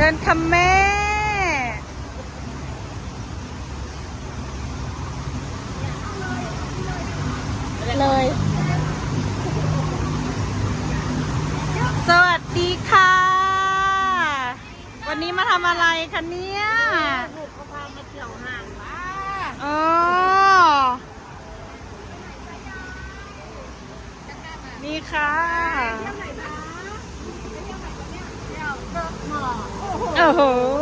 เดินทำแม่ เลย สวัสดีค่ะ วันนี้มาทำอะไรคะเนี่ย ลูกเขาพามาเที่ยวห้างว้า อ๋อ นี่ค่ะ โ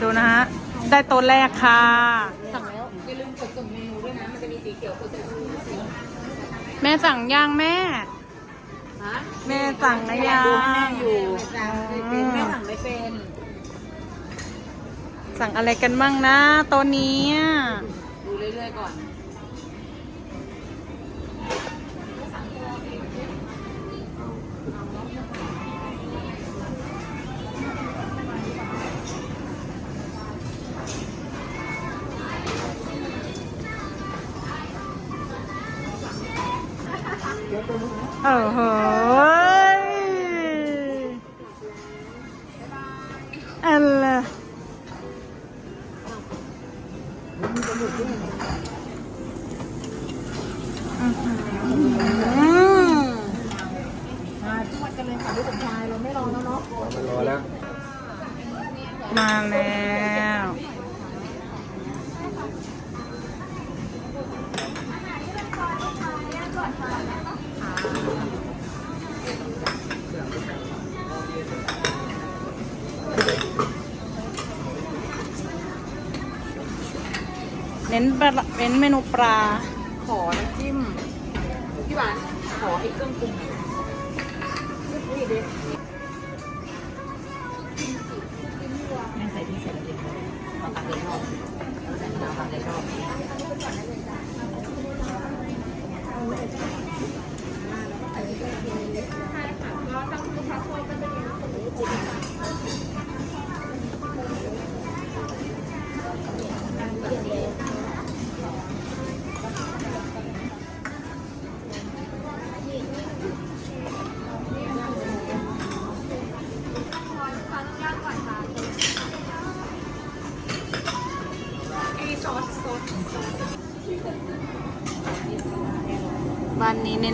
ดูนะฮะ ได้ตัวแรกค่ะ สั่งแล้วอย่าลืมกดส่งเมนูด้วยนะ มันจะมีสีเขียวกดส่งเมนูสีแม่สั่งย่างแม่ฮะแม่สั่งนะย่างดูให้แม่อยู่สั่งไม่เป็นแม่สั่งไม่เป็น สั่งอะไรกันบ้างนะตัวนี้อะดูเรื่อยๆก่อน โอ้โหอะไรอื้อหือมาจวดกันเลยค่ะลูกสมชายเราไม่รอแล้ว เนาะรอแล้วมาแล้วเน้นปลาเน้นเมนูปลา ขอน้ำจิ้มพี่หวานขอไอ้เครื่องปรุงนี่ดิแม่ใส่ที่ใส่เลยขอตักเลยชอบใส่น้ำตักเลยชอบ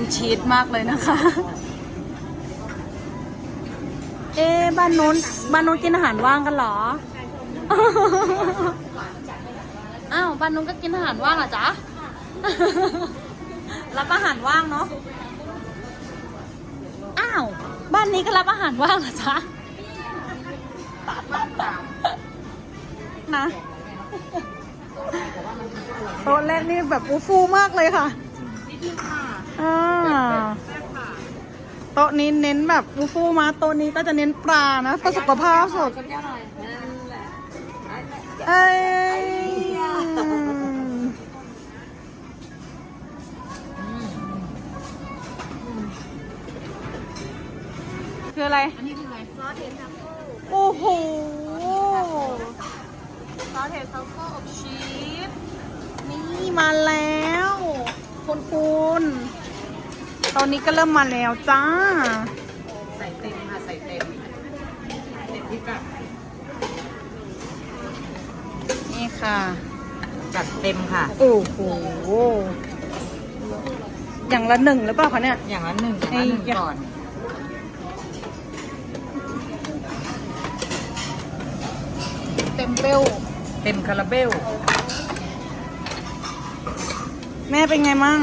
เน้นชีสมากเลยนะคะ เอ๊บ้านนู้นบ้านนู้นกินอาหารว่างกันเหรอ อ้าว บ้านนู้นก็กินอาหารว่างเหรอจ๊ะ รับอาหารว่างเนาะ อ้าว บ้านนี้ก็รับอาหารว่างเหรอจ๊ะนะโต๊ะแรกนี่แบบอู้ฟูมากเลยค่ะ นี่ดีค่ะ อ่า แซ่บค่ะ โต๊ะนี้เน้นแบบอูฟูมาโต๊ะนี้ก็จะเน้นปลานะเพื่อสุขภาพสดชอบแก้วหน่อยนั่นแหละเอ้ยคืออะไร อันนี้คืออะไรซอสเทสทัฟเฟิลโอ้โห ซอสเห็ดซัฟเฟิลอบชีสนี่มาแล้ว คุณคุณ ตอนนี้ก็เริ่มมาแล้วจ้า ใส่เต็มค่ะใส่เต็มเต็มที่กัดนี่ค่ะ จัดเต็มค่ะ โอ้โห อย่างละหนึ่งหรือเปล่าคะเนี่ย อย่างละหนึ่งอย่างละหนึ่งไอ้ยะก่อนเต็มเปลวเต็มคาราเบล แม่เป็นไงมั่ง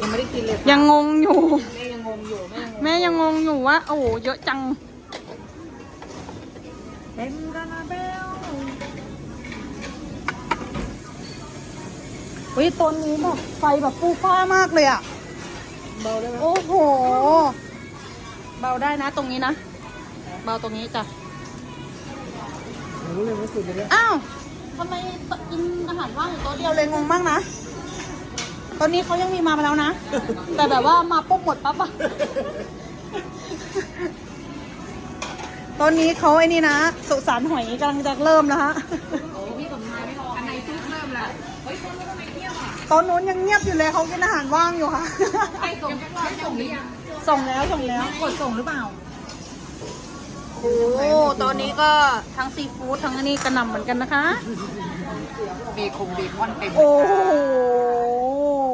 ยังไม่ได้กินเลยยังงงอยู่ แม่ยังงงอยู่แม่ยังงงแม่ยังงงอยู่ว่า โอ้โหเยอะจัง เต็มคาราเบลเฮ้ยตัวนี้แบบไฟแบบฟูฟ้ามากเลยอะ เบาได้ไหมโอ้โห เบาได้นะตรงนี้นะ เบาตรงนี้จ้ะหนูเลยไม่สุดเลยนะอ้าวทำไมกินอาหารว่างอยู่โต๊ะเดียวเลยงงมากนะ ตอนนี้เขายังมีมาแล้วนะ แต่แบบว่ามาปุ๊บหมดปั๊บอะตอนนี้เขาไอ้นี่นะ สุสานหอยกำลังจะเริ่มแล้วฮะพี่สมชายไม่รออันไหนซุปเริ่มละเฮ้ยคนทำไมเที่ยวอะโต๊ะนู้นยังเงียบอยู่เลยเขากินอาหารว่างอยู่ค่ะไปส่งไม่ส่งหรือยังส่งแล้วส่งแล้ว กดส่งหรือเปล่า โอ้ตอนนี้ก็ทั้งซีฟู้ดทั้งอันนี้กระหน่ำเหมือนกันนะคะ เบคงเบคอนเต็มโอ้โห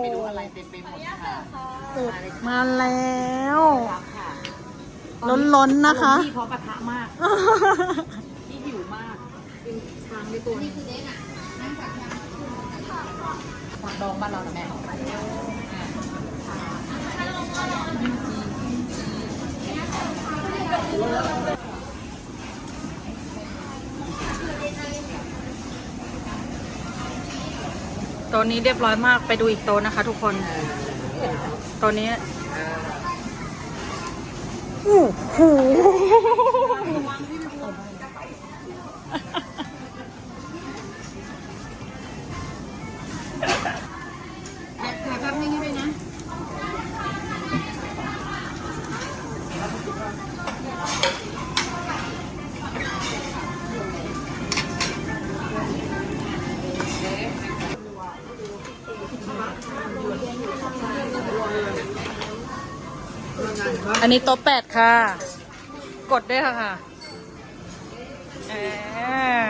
ไม่รู้อะไรเต็มไปหมดค่ะมาแล้วครับค่ะล้นๆนะคะ พี่เขาปะทะมากพี่หิวมากเป็นช้างในตัวนี้คือเด็กอะนั่งจากยางผักดองบ้านเราเหรอแม่ ตัวนี้เรียบร้อยมากไปดูอีกโต๊ะนะคะ ทุกคนโตัวนี้โอ้โห อันนี้โต๊ะแปดค่ะ กดได้ค่ะเออ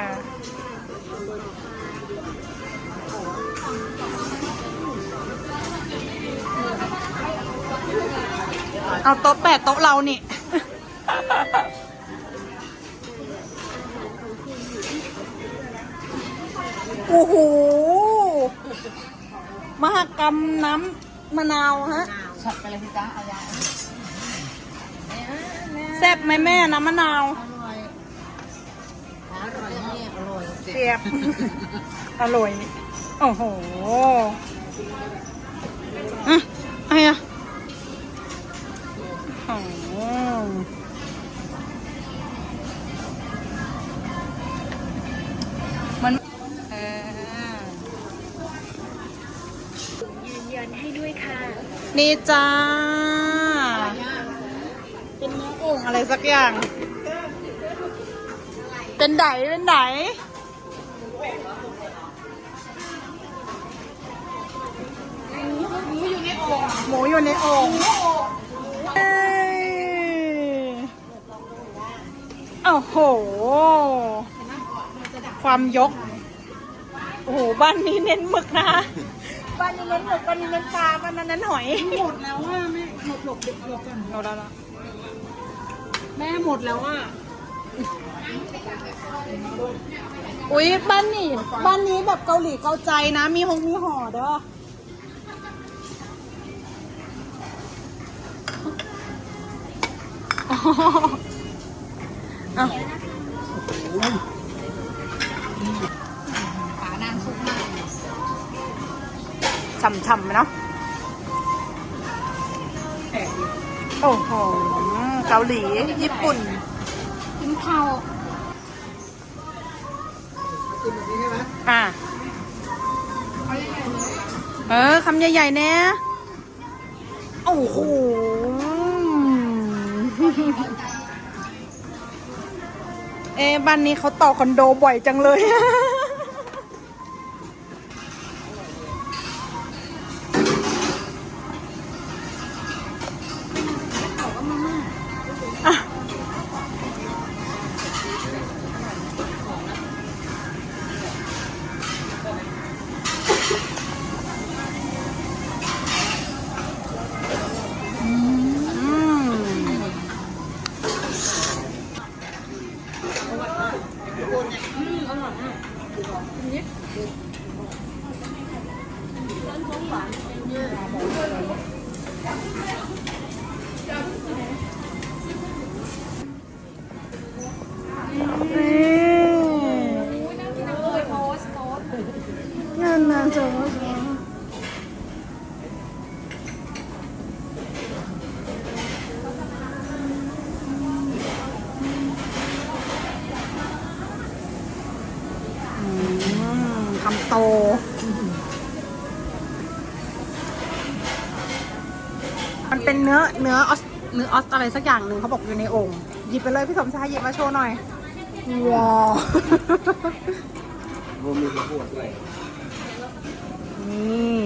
เอาโต๊ะแปดโต๊ะเรานี่ โอ้โห มหกรรมน้ำมะนาวฮะช็อตไปเลยพี่จ้าเอายา แซ่บไหมแม่น้ำมะนาว อร่อยอร่อยนี่อร่อยเสียบ อร่อยนี่โอ้โหอะอะไรอะโอ้โหมันเออยืนยันให้ด้วยค่ะ นี่จ้าเป็นเนื้ อโอ่งอะไรสักอย่าง เป็นไดเป็นไดหมูอยู่ในโอ่งหมูอยู่ในโอ่งเอ้ยโอ้โห ความยก โอ้โห บ้านนี้เน้นหมึกนะบ้านนี้เน้นหมึกบ้านนี้เน้นปลาบ้านนั้นเน้นหอย หมดแล้วว่าแม่หลบหลบหลบกันเอาแล้วละ แม่หมดแล้วอะ อุ้ยบ้านนี้บ้านนี้แบบเกาหลีเกาใจนะ มีหงมีห่อเด้ออ๋ออะฝานางซุปมากฉ่ำๆเนาะโอ้โห เกาหลี ญี่ปุ่น กินข้าวกินแบบนี้ใช่ไหมอะ เออคำใหญ่ๆแน่โอ้โหเอ๊ะบ้านนี้เขาต่อคอนโดบ่อยจังเลย นั่ เป็นเนื้อเนื้อออสเนื้อออสอะไรสักอย่างหนึ่งเขาบอกอยู่ในโองค์หยิบไปเลยพี่สมชายหยิบมาโชว์หน่อยว้าวรวมมีข้าวโพดด้วยนี่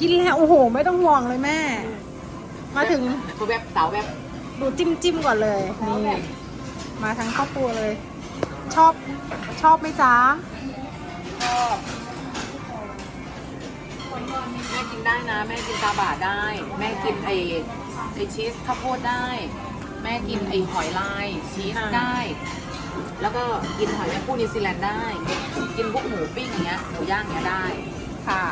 กินแล้วโอ้โห ไม่ต้องห่วงเลยแม่ มาถึงตัวแบบสาวแบบดูจิ้มจิ้มก่อนเลยนี่มาทั้งครอบครัวเลย ชอบชอบไหมจ๊ะ แม่กินได้นะ แม่กินตาบาได้ แม่กินไอไอชีสข้าวโพดได้ แม่กินไอหอยลายชีสได้ แล้วก็กินหอยแมงผู้นิวซีแลนด์ได้ กินพวกหมูปิ้งอย่างเงี้ยหมูย่างเงี้ยได้ค่ะ